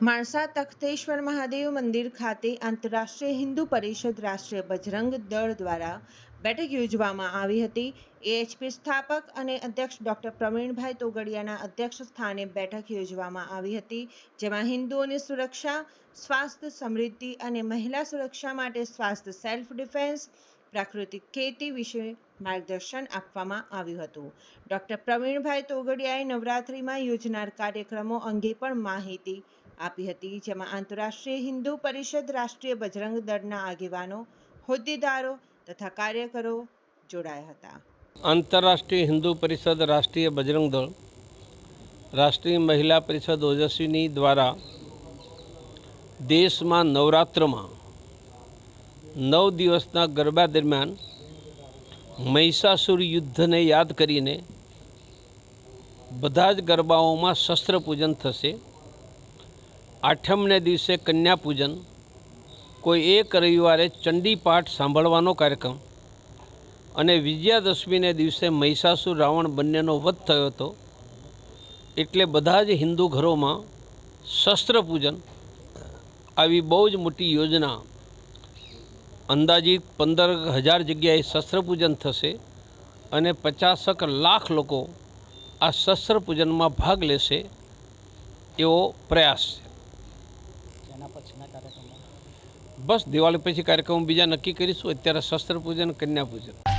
માણસા તખતેશ્વર મહાદેવ મંદિર ખાતે આંતરરાષ્ટ્રીય હિન્દુ પરિષદ રાષ્ટ્રીય બજરંગ દળ દ્વારા બેઠક યોજવામાં આવી હતી. એએચપી સ્થાપક અને અધ્યક્ષ ડૉક્ટર પ્રવીણભાઈ તોગડિયાના અધ્યક્ષ સ્થાને બેઠક યોજવામાં આવી હતી, જેમાં હિન્દુઓની સુરક્ષા, સ્વાસ્થ્ય સમૃદ્ધિ અને મહિલા સુરક્ષા માટે સ્વાસ્થ્ય સેલ્ફ ડિફેન્સ પ્રાકૃતિક ખેતી વિશે માર્ગદર્શન આપવામાં આવ્યું હતું. ડૉક્ટર પ્રવીણભાઈ તોગડિયાએ નવરાત્રિમાં યોજનાર કાર્યક્રમો અંગે પણ માહિતી આપી હતી, જેમાં આંતરરાષ્ટ્રીય હિન્દુ પરિષદ, રાષ્ટ્રીય બજરંગ દળના આગેવાનો, હોદ્દેદારો તથા કાર્યકરો જોડાયા હતા. આંતરરાષ્ટ્રીય હિન્દુ પરિષદ, રાષ્ટ્રીય બજરંગ દળ, રાષ્ટ્રીય મહિલા પરિષદ ઓજસ્વીની દ્વારા દેશમાં નવરાત્રમાં નવ દિવસના ગરબા દરમિયાન મહિષાસુર યુદ્ધને યાદ કરીને બધા જ ગરબાઓમાં શસ્ત્ર પૂજન થશે. આઠમને દિવસે કન્યા પૂજન કોઈ એક રવિવારે ચંડી પાઠ સાંભળવાનો કાર્યક્રમ અને વિજયાદશમીને દિવસે મહિષાસુર રાવણ બંનેનો વધ થયો હતો, એટલે બધા જ હિન્દુ ઘરોમાં શસ્ત્ર પૂજન આવી બહુ જ મોટી યોજના અંદાજિત પંદર હજાર જગ્યાએ શસ્ત્ર પૂજન થશે અને પચાસક લાખ લોકો આ શસ્ત્ર પૂજનમાં ભાગ લેશે એવો પ્રયાસ છે. બસ દિવાળી પછી કાર્યક્રમ બીજા નક્કી કરીશું. અત્યારે શસ્ત્ર પૂજન કન્યા પૂજન.